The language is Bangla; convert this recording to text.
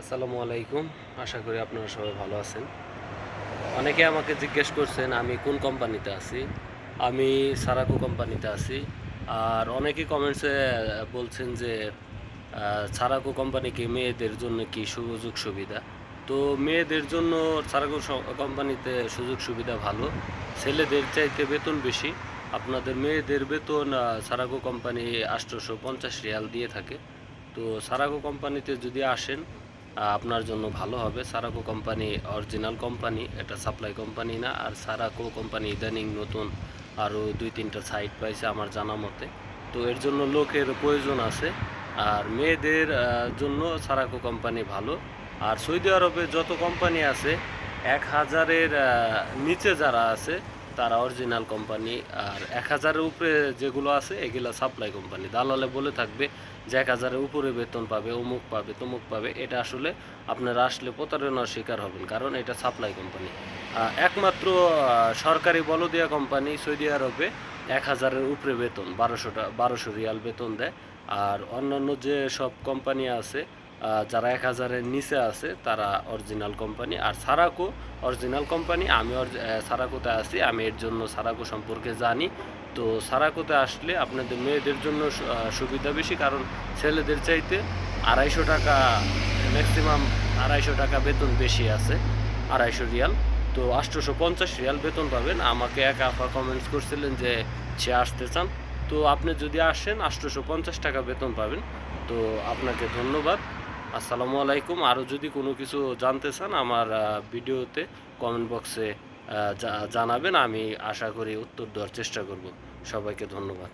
আসসালামু আলাইকুম। আশা করি আপনারা সবাই ভালো আছেন। অনেকে আমাকে জিজ্ঞেস করছেন, আমি কোন কোম্পানিতে আছি? আমি সারাকো কোম্পানিতে আছি। আর অনেকে কমেন্টসে বলছেন যে সারাকো কোম্পানি কি মেয়েদের জন্য কি সুযোগ সুবিধা? তো মেয়েদের জন্য সারাকো কোম্পানিতে সুযোগ সুবিধা ভালো। ছেলেদের চাইতে বেতন বেশি। আপনাদের মেয়েদের বেতন সারাকো কোম্পানি আটশোশো পঞ্চাশ রিয়াল দিয়ে থাকে। তো সারাকো কোম্পানিতে যদি আসেন আপনার জন্য ভালো হবে। সারাকো কোম্পানি অরিজিনাল কোম্পানি, এটা সাপ্লাই কোম্পানি না। আর সারাকো কোম্পানি ইদানিং নতুন, আরও দুই তিনটা সাইট পাইছে আমার জানা মতে। তো এর জন্য লোকের প্রয়োজন আছে। আর মেয়েদের জন্য সারাকো কোম্পানি ভালো। আর সৌদি আরবে যত কোম্পানি আছে, এক হাজারের নিচে যারা আছে তারা অরিজিনাল কোম্পানি আর এক হাজারের উপরে যেগুলো আছে, এগুলো সাপ্লাই কোম্পানি দালালে বলে থাকবে যে এক হাজারের উপরে বেতন পাবে, অমুক পাবে, তমুক পাবে। এটা আসলে আপনারা আসলে প্রতারণার শিকার হবেন, কারণ এটা সাপ্লাই কোম্পানি একমাত্র সরকারি বলদিয়া কোম্পানি সৌদি আরবে এক হাজারের উপরে বেতন বারোশোটা বারোশো রিয়াল বেতন দেয়। আর অন্যান্য যে সব কোম্পানি আছে যারা এক হাজারের নিচে আছে, তারা অরিজিনাল কোম্পানি আর সারাকো অরিজিনাল কোম্পানি আমি সারাকোতে আছি, আমি এর জন্য সারাকো সম্পর্কে জানি। তো সারাকোতে আসলে আপনাদের মেয়েদের জন্য সুবিধা বেশি, কারণ ছেলেদের চাইতে আড়াইশো টাকা ম্যাক্সিমাম আড়াইশো টাকা বেতন বেশি আছে, আড়াইশো রিয়াল। তো আটশোশো পঞ্চাশ রিয়াল বেতন পাবেন। আমাকে এক আফা কমেন্টস করছিলেন যে সে আসতে চান। তো আপনি যদি আসেন, আটশোশো পঞ্চাশ টাকা বেতন পাবেন। তো আপনাকে ধন্যবাদ। আসসালামু আলাইকুম। আরও যদি কোনো কিছু জানতে চান আমার ভিডিওতে কমেন্ট বক্সে জানাবেন। আমি আশা করি উত্তর দেওয়ার চেষ্টা করব। সবাইকে ধন্যবাদ।